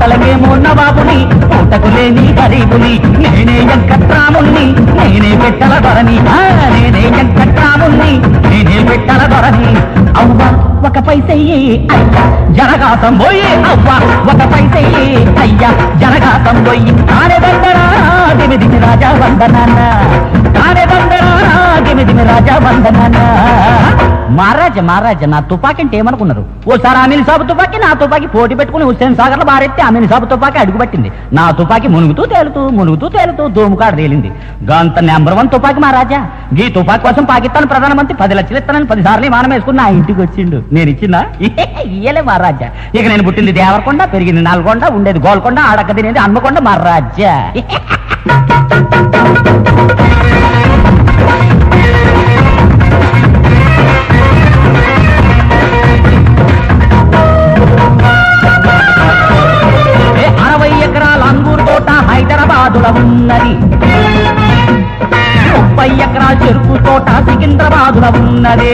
మాటలకేమో నవాబుని పూటకు లేని గరీబుని నేనే వెంకట్రాముణ్ణి నేనే పెట్టల ధరని నేనే వెంకట్రాముణ్ణి నేనే పెట్టల ధరని అవ్వ ఒక పైసయ్యి అయ్యా జనగాతం పోయి అవ్వ ఒక పైసయ్యి అయ్యా జనగాతం పోయి కానే బందరా దిమిదిమి రాజా వందనాన్న. కానే బందరా దిమిదిమి రాజా వందన మహారాజా మహారాజా నా తుపాకి అంటే ఏమనుకున్నారు? ఓసారి ఆమెను సాబు తుపాకి నా తుపాకి పోటీ పెట్టుకుని హుస్సేన్ సాగర్లో బారెత్తి ఆమెను సాబు తుపాకి అడుగుపట్టింది నా తుపాకి మునుగుతూ తేలుతూ మునుగుతూ తేలుతూ దోముకాడ తేలింది. గంత నెంబర్ వన్ తుపాకి మహారాజా. ఈ తుపాకి కోసం పాకిస్తాన్ ప్రధానమంత్రి పది లక్షలు ఇస్తానని పది సార్లు విమానం వేసుకుని నా ఇంటికి వచ్చిండు. నేను ఇచ్చిందా? ఇయ్యలే మహారాజా. ఇక నేను పుట్టింది దేవరకొండ పెరిగింది నల్గొండ ఉండేది గోల్కొండ ఆడక తినేది హన్మకొండ మహారాజా. హైదరాబాదులో ఉన్నది ముప్పై ఎకరాల చెరుకు తోట సికింద్రాబాదులో ఉన్నది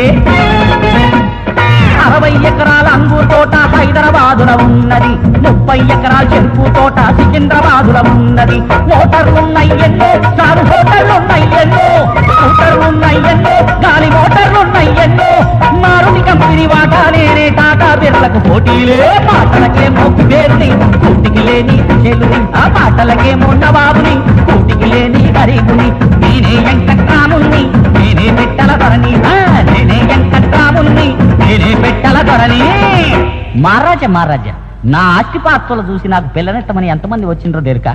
అరవై ఎకరాల అంగు తోట హైదరాబాదుల ఉన్నది ముప్పై ఎకరాల చెరుకు తోట సికింద్రాబాదులో ఉన్నది మోటార్లున్నాయి ఎన్నో సారు హోటళ్ళున్నాయి ఎన్నో స్కూటర్లున్నాయి ఎన్నో గాలి మోటార్లున్నాయి ఎన్నో. మారుని కంపెనీ వాటా నేనే టాటా బిర్లకు పోటీలే మాటలకే మొక్కు పేరుని కూటికి లేని గుండెలు ఆ మాటలకేమో నవాబుని కూటికి లేని గరీబుని నేనే వెంకట్రాముణ్ణి నేనే పెట్టల ధరని నేనే వెంకట్రాముణ్ణి నేనే పెట్టల ధరని మహారాజా మహారాజా నా ఆస్తి పాత్రలు చూసి నాకు పిల్లనెట్టమని ఎంతమంది వచ్చిండ్రో దేరుక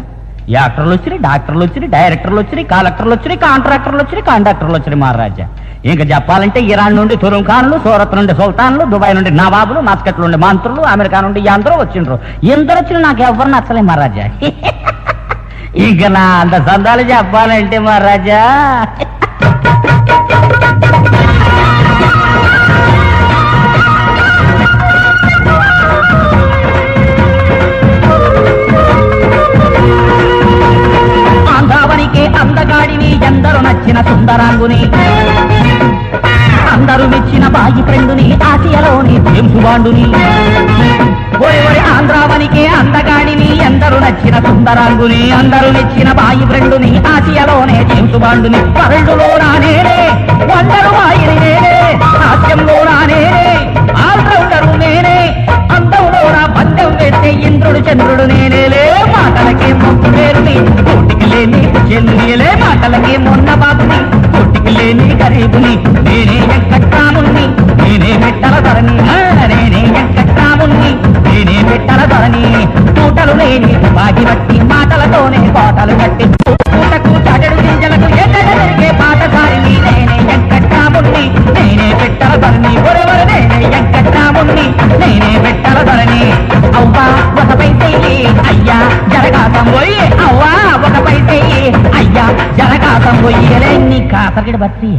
యాక్టర్లు వచ్చినాయి? డాక్టర్లు వచ్చినాయి డైరెక్టర్లు వచ్చినాయి కలెక్టర్లు వచ్చినాయి కాంట్రాక్టర్లు వచ్చినాయి కండక్టర్లు వచ్చినాయి మహారాజా. ఇంకా చెప్పాలంటే ఇరాన్ నుండి తురుంఖాన్లు సూరత్ నుండి సుల్తాన్లు దుబాయ్ నుండి నవాబులు మస్కట్ నుండి మంత్రులు అమెరికా నుండి అందరూ వచ్చిండ్రు. ఎందరు వచ్చిన నాకు ఎవరు నచ్చలే మహారాజా. ఇంకా నా అంత సందాలు చెప్పాలంటే మహారాజా. ఆంధ్రావనికే అందగాడిని ఎందరు నచ్చిన సుందరాంగుని. అందరూ మెచ్చిన బాయి ఫ్రెండుని ఆసియాలోని జేమ్స్ బాండుని. ఓరి అందగాడిని ఎందరు నచ్చిన సుందరాంగుని అందరూ మెచ్చిన బాయి ఫ్రెండుని ఆసియాలోనే జేమ్స్ వరల్డ్లో నేనే వండరు బాయిని నేనే హాస్యంలో నేనే ఆల్రౌండరు నేనే అందంలో నా బంధం పెట్టే ఇంద్రుడు చంద్రుడు నేనే లేని బాగి బట్టి మాటలతోనే కోటలు కట్టి కూటకు చటడు గింజలకు ఎక్కడ జరిగే పాటసారిని నేనే వెంకట్రాముణ్ణి. నేనే పెట్టల ధరని ఒరెవరు నేనే వెంకట్రాముణ్ణి. నేనే పెట్టల ధరని అవ్వా ఒక పైసెయ్యి అయ్యా జరగాతం పోయి అవ్వా ఒక పైసెయ్యి అయ్యా జరగాతం పోయి. నీ కాసగిడ బత్తి